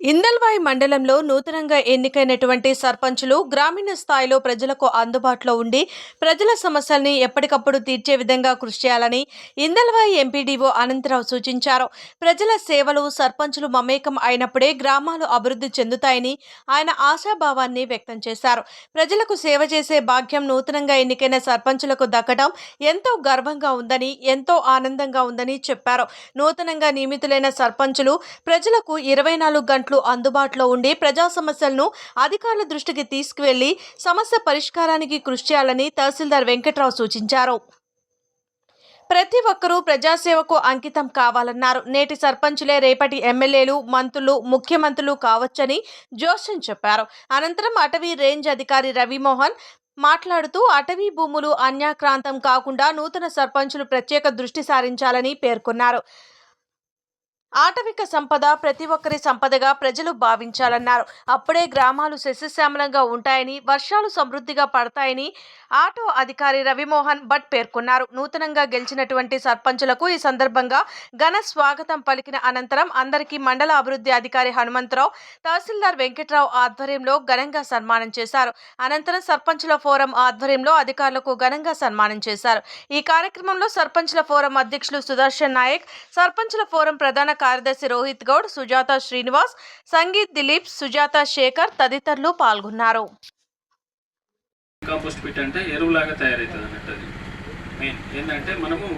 ఇందల్వాయి మండలంలో నూతనంగా ఎన్నికైనటువంటి సర్పంచులు గ్రామీణ స్థాయిలో ప్రజలకు అందుబాటులో ఉండి ప్రజల సమస్యల్ని ఎప్పటికప్పుడు తీర్చే విధంగా కృషి చేయాలని ఇందల్వాయి ఎంపీడీఓ అనంతరావు సూచించారు. ప్రజల సేవలు సర్పంచులు మమేకం అయినప్పుడే గ్రామాలు అభివృద్ధి చెందుతాయని ఆయన ఆశాభావాన్ని వ్యక్తం చేశారు. ప్రజలకు సేవ చేసే భాగ్యం నూతనంగా ఎన్నికైన సర్పంచులకు దక్కడం ఎంతో గర్వంగా ఉందని ఎంతో ఆనందంగా ఉందని చెప్పారు. నూతనంగా నియమితులైన సర్పంచులు ప్రజలకు ఇరవై నాలుగు గంటలు అందుబాటులో ఉండి ప్రజా సమస్యలను అధికారుల దృష్టికి తీసుకువెళ్ళి సమస్య పరిష్కారానికి కృషి చేయాలని తహసీల్దార్ వెంకట్రావు సూచించారు. ప్రతి ఒక్కరూ ప్రజాసేవకు అంకితం కావాలన్నారు. నేటి సర్పంచులే రేపటి ఎమ్మెల్యేలు మంత్రులు ముఖ్యమంత్రులు కావచ్చని జోషన్ చెప్పారు. అనంతరం అటవీ రేంజ్ అధికారి రవిమోహన్ మాట్లాడుతూ అటవీ భూములు అన్యాక్రాంతం కాకుండా నూతన సర్పంచులు ప్రత్యేక దృష్టి సారించాలని పేర్కొన్నారు. ఆటవిక సంపద ప్రతి ఒక్కరి సంపదగా ప్రజలు భావించాలన్నారు. అప్పుడే గ్రామాలు శస్యశ్యామలంగా ఉంటాయని వర్షాలు సమృద్ధిగా పడతాయని ఆటో అధికారి రవిమోహన్ భట్ పేర్కొన్నారు. నూతనంగా గెలిచినటువంటి సర్పంచులకు ఈ సందర్భంగా ఘన స్వాగతం పలికిన అనంతరం అందరికీ మండల అభివృద్ధి అధికారి హనుమంతరావు తహసీల్దార్ వెంకట్రావు ఆధ్వర్యంలో ఘనంగా సన్మానం చేశారు. అనంతరం సర్పంచుల ఫోరం ఆధ్వర్యంలో అధికారులకు ఘనంగా సన్మానం చేశారు. ఈ కార్యక్రమంలో సర్పంచుల ఫోరం అధ్యక్షులు సుదర్శన్ నాయక్ సర్పంచుల ఫోరం ప్రధాన కార్యదర్శి రోహిత్ గౌడ్ సుజాత శ్రీనివాస్ సంగీత్ దిలీప్ సుజాత శేఖర్ తదితరులు పాల్గొన్నారు. కాంపోస్ట్ పిట్ అంటే ఎరువులాగా తయారవుతుంది అన్నట్టు అది. మెయిన్ ఏంటంటే మనము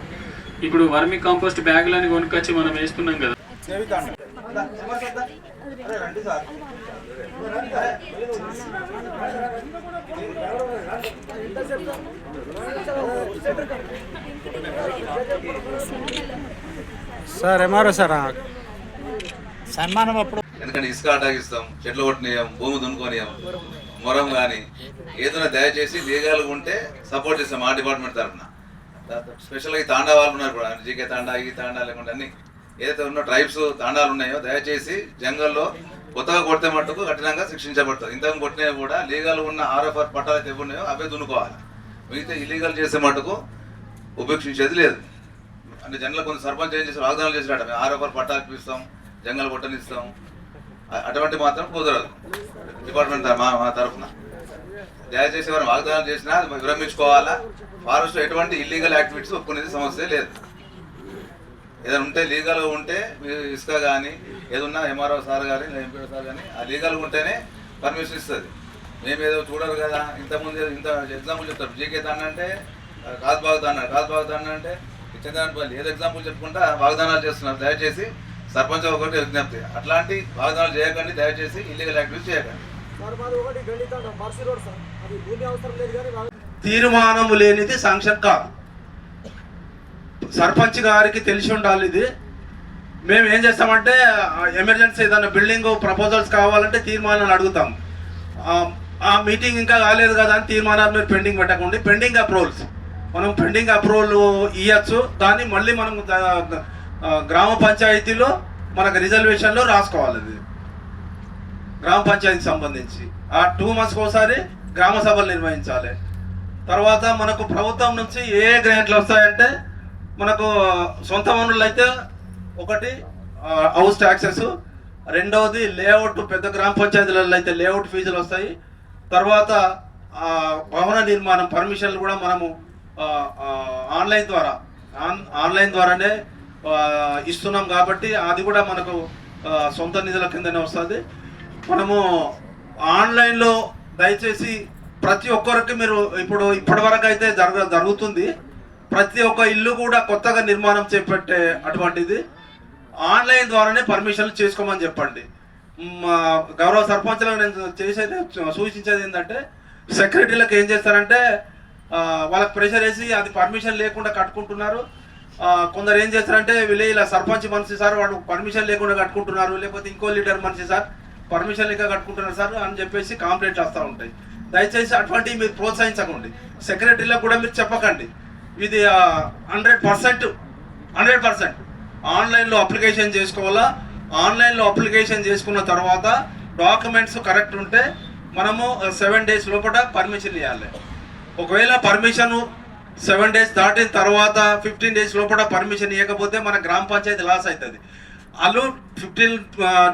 ఇప్పుడు వర్మి కాంపోస్ట్ బ్యాగులని కొనుక్కొచ్చి మనం వేస్తున్నాం కదా. Sir MRO sir? సన్మానం అప్పుడు. ఎందుకంటే ఇసుక అటాగిస్తాం చెట్లు కొట్టనియం భూమి దున్నుకోనియం మొరం కానీ ఏదైనా దయచేసి దీగాలు ఉంటే సపోర్ట్ చేస్తాం మా డిపార్ట్మెంట్ తరఫున. స్పెషల్గా ఈ తాండా వాళ్ళు ఉన్నారు కూడా జీకే తాండా ఈ తాండా లేకుండా అన్ని. ఏదైతే ఉన్న ట్రైబ్స్ తాండాలు ఉన్నాయో దయచేసి జంగల్లో కొత్తగా కొడితే మట్టుకు కఠినంగా శిక్షించబడుతుంది ఇంతకు కొట్టినవి కూడా లీగల్ ఉన్న ఆర్ఎఫ్ఆర్ పట్టాలు అయితే ఉన్నాయో అవే దున్నుకోవాలి. మిగతా ఇల్లీగల్ చేసే మటుకు ఉపేక్షించేది లేదు. అంటే జనరల్ కొంత సర్పంచ్ ఏం చేసి వాగ్దానాలు చేసినట్టు మేము ఆరోపర్ పట్టాలు ఇప్పిస్తాం జంగల్ కొట్టనిస్తాం. అటువంటి మాత్రం కుదరదు. డిపార్ట్మెంట్ మా మా తరఫున. దయచేసి వారు వాగ్దానం చేసినా విరమించుకోవాలా? ఫారెస్ట్ ఎటువంటి ఇల్లీగల్ యాక్టివిటీస్ ఒప్పుకునేది సమస్య లేదు. ఏదైనా ఉంటే లీగల్గా ఉంటే మీరు ఇసుక కానీ ఏదన్నా ఎంఆర్ఓ సార్ కానీ ఎంపీఓ సార్ కానీ ఆ లీగల్గా ఉంటేనే పర్మిషన్ ఇస్తుంది. మేము ఏదో చూడరు కదా ఇంతకుముందు ఇంత ఎగ్జాంపుల్ చెప్తారు. జీకే తాండ అంటే కాజ్బాగ్ తాండ కాజ్బాగ్ తాండ అంటే చంద్రానపల్లి ఏదో ఎగ్జాంపుల్ చెప్పుకుంటా వాగ్దానాలు చేస్తున్నారు. దయచేసి సర్పంచ్ ఒకటి విజ్ఞప్తి. అట్లాంటి వాగ్దానాలు చేయకండి దయచేసి ఇల్లీగల్ యాక్టివిటీస్ చేయకండి. తీర్మానము లేనిది శాంక్షన్ కాదు. సర్పంచ్ గారికి తెలిసి ఉండాలి ఇది. మేము ఏం చేస్తామంటే ఎమర్జెన్సీ ఏదైనా బిల్డింగ్ ప్రపోజల్స్ కావాలంటే తీర్మానాలు అడుగుతాం. ఆ, ఆ మీటింగ్ ఇంకా కాలేదు కదా అని తీర్మానాలు మీరు పెండింగ్ పెట్టకండి. పెండింగ్ అప్రూవల్స్ మనం పెండింగ్ అప్రూవల్ ఇవ్వచ్చు దాన్ని మళ్ళీ మనం గ్రామ పంచాయతీలో మనకు రిజర్వేషన్లో రాసుకోవాలి అది. గ్రామ పంచాయతీకి సంబంధించి. ఆ టూ మంత్స్కి ఒకసారి గ్రామ సభలు నిర్వహించాలి. తర్వాత మనకు ప్రభుత్వం నుంచి ఏ గ్రాంట్లు వస్తాయంటే మనకు సొంత వనరులు అయితే ఒకటి హౌస్ ట్యాక్సెస్. రెండవది లేఅవుట్ పెద్ద గ్రామ పంచాయతీలలో అయితే లేఅవుట్ ఫీజులు వస్తాయి. తర్వాత ఆ, భవన నిర్మాణం పర్మిషన్లు కూడా మనము ఆన్లైన్ ద్వారా ఆన్ ఆన్లైన్ ద్వారానే ఇస్తున్నాం కాబట్టి అది కూడా మనకు సొంత నిధుల కిందనే వస్తుంది. మనము ఆన్లైన్లో దయచేసి ప్రతి ఒక్కరికి మీరు ఇప్పుడు ఇప్పటివరకు అయితే జరగ జరుగుతుంది. ప్రతి ఒక్క ఇల్లు కూడా కొత్తగా నిర్మాణం చేపట్టే అటువంటిది. ఆన్లైన్ ద్వారానే పర్మిషన్లు చేసుకోమని చెప్పండి. మా గౌరవ సర్పంచ్లకు నేను చేసేది సూచించేది ఏంటంటే సెక్రటరీలకు ఏం చేస్తారంటే వాళ్ళకి ప్రెషర్ వేసి అది పర్మిషన్ లేకుండా కట్టుకుంటున్నారు. కొందరు ఏం చేస్తారంటే వీళ్ళు ఇలా సర్పంచ్ మనిషి సార్ వాడు పర్మిషన్ లేకుండా కట్టుకుంటున్నారు లేకపోతే ఇంకో లీడర్ మనిషి సార్ పర్మిషన్ లేక కట్టుకుంటున్నారు సార్ అని చెప్పేసి కాంప్లైంట్లు వస్తూ ఉంటాయి. దయచేసి అటువంటివి మీరు ప్రోత్సహించకండి. సెక్రటరీలకు కూడా మీరు చెప్పకండి. ఇది హండ్రెడ్ పర్సెంట్ హండ్రెడ్ పర్సెంట్ ఆన్లైన్లో అప్లికేషన్ చేసుకోవాలా? ఆన్లైన్లో అప్లికేషన్ చేసుకున్న తర్వాత డాక్యుమెంట్స్ కరెక్ట్ ఉంటే మనము సెవెన్ డేస్ లోపల పర్మిషన్ ఇవ్వాలి ఒకవేళ పర్మిషన్ సెవెన్ డేస్ దాటిన తర్వాత ఫిఫ్టీన్ డేస్ లోపల పర్మిషన్ ఇవ్వకపోతే మన గ్రామ పంచాయతీ లాస్ అవుతుంది. వాళ్ళు ఫిఫ్టీన్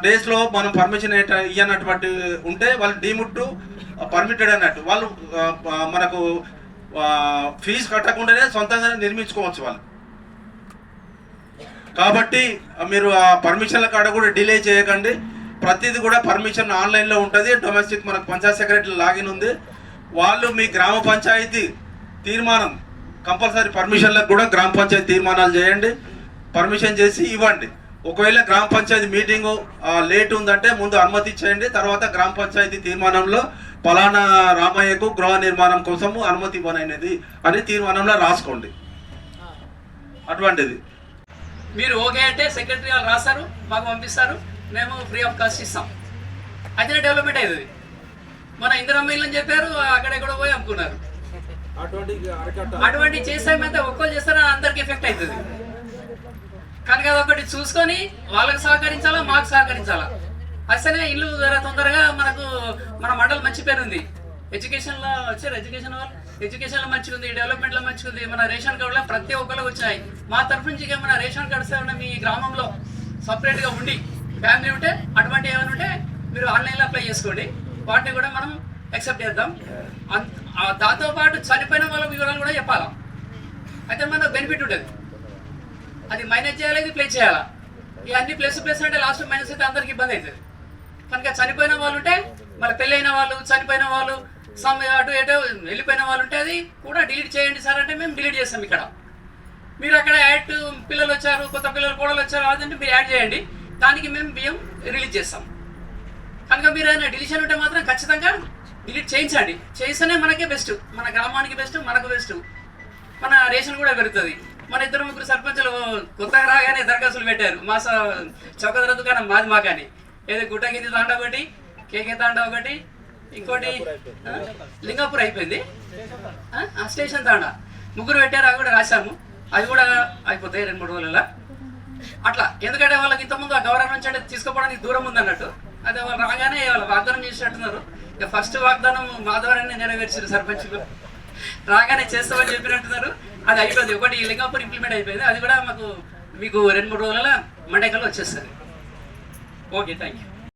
డేస్లో మనం పర్మిషన్ ఇవ్వనటువంటి ఉంటే వాళ్ళు డీముట్టు పర్మిటెడ్ అన్నట్టు. వాళ్ళు మనకు ఫీజు కట్టకుండానే సొంతంగా నిర్మించుకోవచ్చు వాళ్ళు. కాబట్టి మీరు ఆ పర్మిషన్ల కాడ కూడా డిలే చేయకండి. ప్రతిదీ కూడా పర్మిషన్ ఆన్లైన్లో ఉంటుంది. డొమెస్టిక్ మనకు పంచాయత్ సెక్రటరీ లాగిన్ ఉంది. వాళ్ళు మీ గ్రామ పంచాయతీ తీర్మానం కంపల్సరీ పర్మిషన్లకు కూడా గ్రామ పంచాయతీ తీర్మానాలు చేయండి. పర్మిషన్ చేసి ఇవ్వండి. ఒకవేళ గ్రామ పంచాయతీ మీటింగు లేట్ ఉందంటే ముందు అనుమతి ఇచ్చేయండి. తర్వాత గ్రామ పంచాయతీ తీర్మానంలో పలానా రామయ్యకు గృహ నిర్మాణం కోసము అనుమతి ఇవ్వనైనది అని తీర్మానంలో రాసుకోండి. అటువంటిది. మీరు ఓకే అంటే సెక్రటరీ వాళ్ళు రాస్తారు మాకు పంపిస్తారు మేము ఫ్రీ ఆఫ్ కాస్ట్ ఇస్తాం. అదే డెవలప్మెంట్ అవుతుంది మన ఇందిరమ్మ ఇల్లు అని చెప్పారు అక్కడెక్కడ పోయి అమ్ముకున్నారు. అటువంటి చేసామైతే ఒక్కరు చేస్తారా? అందరికి ఎఫెక్ట్ అవుతుంది. కనుక ఒకటి చూసుకొని వాళ్ళకి సహకరించాలా మాకు సహకరించాలా? అసలే ఇల్లు తొందరగా మనకు మన మండలం మంచి పేరు ఉంది. ఎడ్యుకేషన్లో వచ్చారు ఎడ్యుకేషన్ వాళ్ళు. ఎడ్యుకేషన్లో మంచిగా ఉంది డెవలప్మెంట్లో మంచిగా ఉంది. మన రేషన్ కార్డులో ప్రతి ఒక్కరు వచ్చాయి. మా తరఫు నుంచి ఇక మన రేషన్ కార్డ్స్ ఏమైనా మీ గ్రామంలో సపరేట్గా ఉండి ఫ్యామిలీ ఉంటే అటువంటి ఏమైనా ఉంటే మీరు ఆన్లైన్లో అప్లై చేసుకోండి. వాటిని కూడా మనం యాక్సెప్ట్ చేద్దాం. ఆ దాంతో పాటు చనిపోయిన వాళ్ళ వివరాలు కూడా చెప్పాలా? అయితే మనకు బెనిఫిట్ ఉండేది. అది మైనస్ చేయాలి ఇది ప్లే చేయాలా? ఇవన్నీ అన్ని ప్లస్ ప్లస్ అంటే లాస్ట్ మైనస్ అయితే అందరికి ఇబ్బంది అవుతుంది. కనుక చనిపోయిన వాళ్ళు ఉంటే మన పెళ్ళైన వాళ్ళు చనిపోయిన వాళ్ళు సమ్ అటు ఎటో వెళ్ళిపోయిన వాళ్ళు ఉంటే అది కూడా డిలీట్ చేయండి సార్ అంటే మేము డిలీట్ చేస్తాం ఇక్కడ. మీరు అక్కడ యాడ్ పిల్లలు వచ్చారు కొత్త పిల్లలు కోడలు వచ్చారు అదంటే మీరు యాడ్ చేయండి. దానికి మేము బియ్యం రిలీజ్ చేస్తాం. కనుక మీరు ఏదైనా డిలీషన్ ఉంటే మాత్రం ఖచ్చితంగా డిలీట్ చేయించండి. చేస్తేనే మనకే బెస్ట్. మన గ్రామానికి బెస్ట్ మనకు బెస్ట్. మన రేషన్ కూడా పెరుగుతుంది. మన ఇద్దరు ముగ్గురు సర్పంచులు కొత్తగా రాగానే దరఖాస్తులు పెట్టారు. మా చౌక చౌకధర దుకాణం మాది కానీ ఏదో గుట్టగిరి తాండ ఒకటి కేకే తాండ ఒకటి ఇంకోటి లింగాపూర్ అయిపోయింది. ఆ, స్టేషన్ తాండ. ముగ్గురు పెట్టారు అవి కూడా రాశాము. అవి కూడా అయిపోతాయి రెండు మూడు రోజులలో. అట్లా. ఎందుకంటే వాళ్ళకి ఇంతకుముందు ఆ గౌరవం నుంచి అంటే తీసుకోవడానికి దూరం ఉందన్నట్టు. అదే వాళ్ళు రాగానే వాళ్ళు వాగ్దానం చేసినట్టున్నారు. ఇక ఫస్ట్ వాగ్దానం మాధవరాన్ని నెరవేర్చారు సర్పంచులు రాగానే చేస్తామని చెప్పినట్టున్నారు. అది అయిపోయింది. ఒకటి లింగాపూర్ ఇంప్లిమెంట్ అయిపోయింది. అది కూడా మాకు మీకు రెండు మూడు రోజుల మండకల్లో వచ్చేస్తుంది. Okay thank you